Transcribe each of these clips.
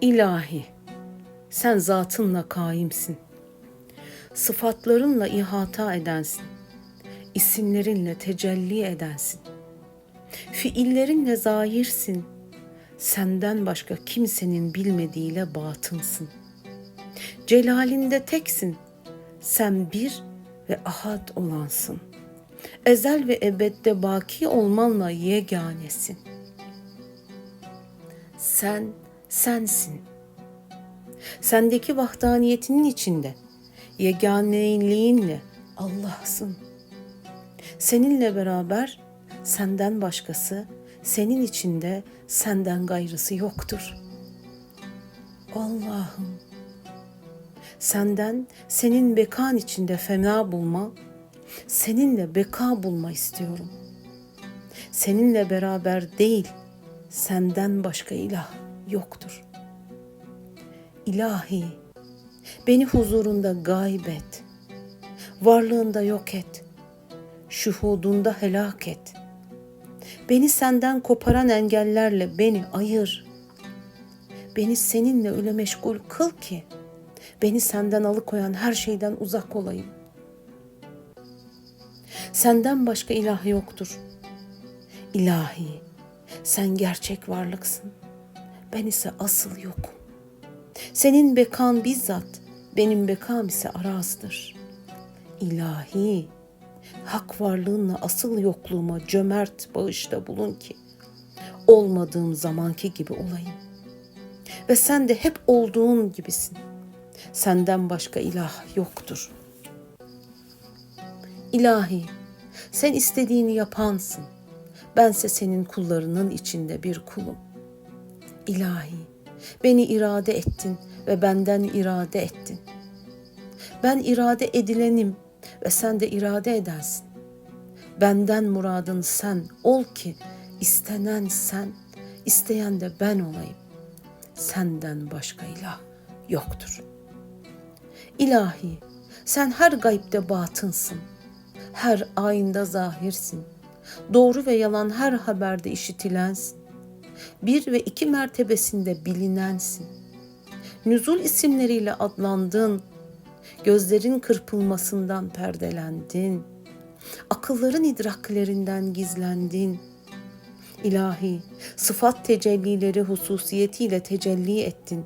İlahi, sen zatınla kaimsin. Sıfatlarınla ihata edensin. İsimlerinle tecelli edensin. Fiillerinle zahirsin. Senden başka kimsenin bilmediğiyle batınsın. Celalinde teksin. Sen bir ve ahad olansın. Ezel ve ebedde baki olmanla yeganesin. Sen sensin. Sendeki vahdaniyetinin içinde, yeganeliğinle Allah'sın. Seninle beraber senden başkası, senin içinde senden gayrısı yoktur. Allah'ım, senden senin bekan içinde fena bulma, seninle beka bulma istiyorum. Seninle beraber değil, senden başka ilah yoktur. İlahi, beni huzurunda gayb et, varlığında yok et, şuhudunda helak et. Beni senden koparan engellerle beni ayır. Beni seninle öyle meşgul kıl ki, beni senden alıkoyan her şeyden uzak olayım. Senden başka ilah yoktur. İlahi, sen gerçek varlıksın. Ben ise asıl yokum. Senin bekan bizzat, benim bekam ise arazdır. İlahi, hak varlığınla asıl yokluğuma cömert bağışta bulun ki, olmadığım zamanki gibi olayım. Ve sen de hep olduğun gibisin. Senden başka ilah yoktur. İlahi, sen istediğini yapansın. Bense senin kullarının içinde bir kulum. İlahi, beni irade ettin ve benden irade ettin. Ben irade edilenim ve sen de irade edensin. Benden muradın sen ol ki istenen sen, isteyen de ben olayım. Senden başka ilah yoktur. İlahi, sen her gaybde batınsın. Her ayında zahirsin. Doğru ve yalan her haberde işitilensin bir ve iki mertebesinde bilinensin. Nüzul isimleriyle adlandın, gözlerin kırpılmasından perdelendin, akılların idraklerinden gizlendin. İlahi, sıfat tecellileri hususiyetiyle tecelli ettin.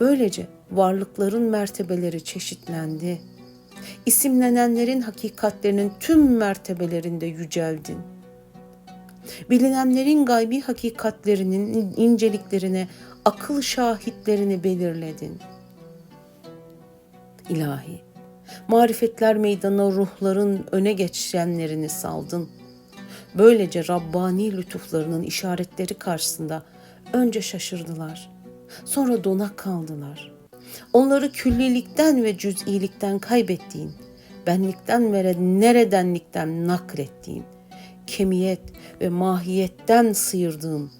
Böylece varlıkların mertebeleri çeşitlendi. İsimlenenlerin hakikatlerinin tüm mertebelerinde yüceldin.'' Bilinenlerin gaybi hakikatlerinin inceliklerine, akıl şahitlerini belirledin. İlahi, marifetler meydanına ruhların öne geçenlerini saldın. Böylece Rabbani lütuflarının işaretleri karşısında önce şaşırdılar, sonra donak kaldılar. Onları küllilikten ve cüz'ilikten kaybettiğin, benlikten ve neredenlikten naklettiğin, kemiyet ve mahiyetten sıyırdığım,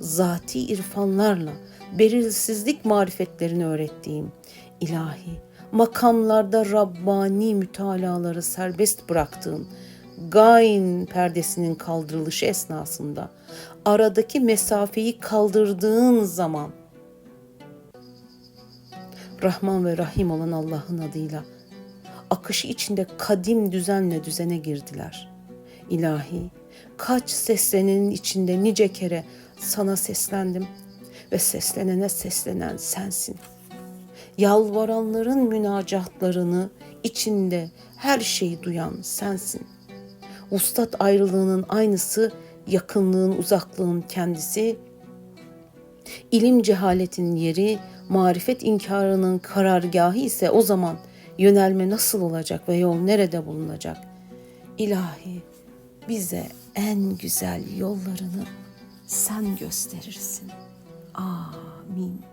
zati irfanlarla belirsizlik marifetlerini öğrettiğim ilahi, makamlarda Rabbani mütalaları serbest bıraktığım, gain perdesinin kaldırılışı esnasında aradaki mesafeyi kaldırdığın zaman Rahman ve Rahim olan Allah'ın adıyla akışı içinde kadim düzenle düzene girdiler. İlahi, kaç seslenenin içinde nice kere sana seslendim ve seslenene seslenen sensin. Yalvaranların münacatlarını içinde her şeyi duyan sensin. Ustat ayrılığının aynısı yakınlığın uzaklığın kendisi. İlim cehaletin yeri, marifet inkarının karargahı ise o zaman yönelme nasıl olacak ve yol nerede bulunacak? İlahi bize en güzel yollarını sen gösterirsin. Amin.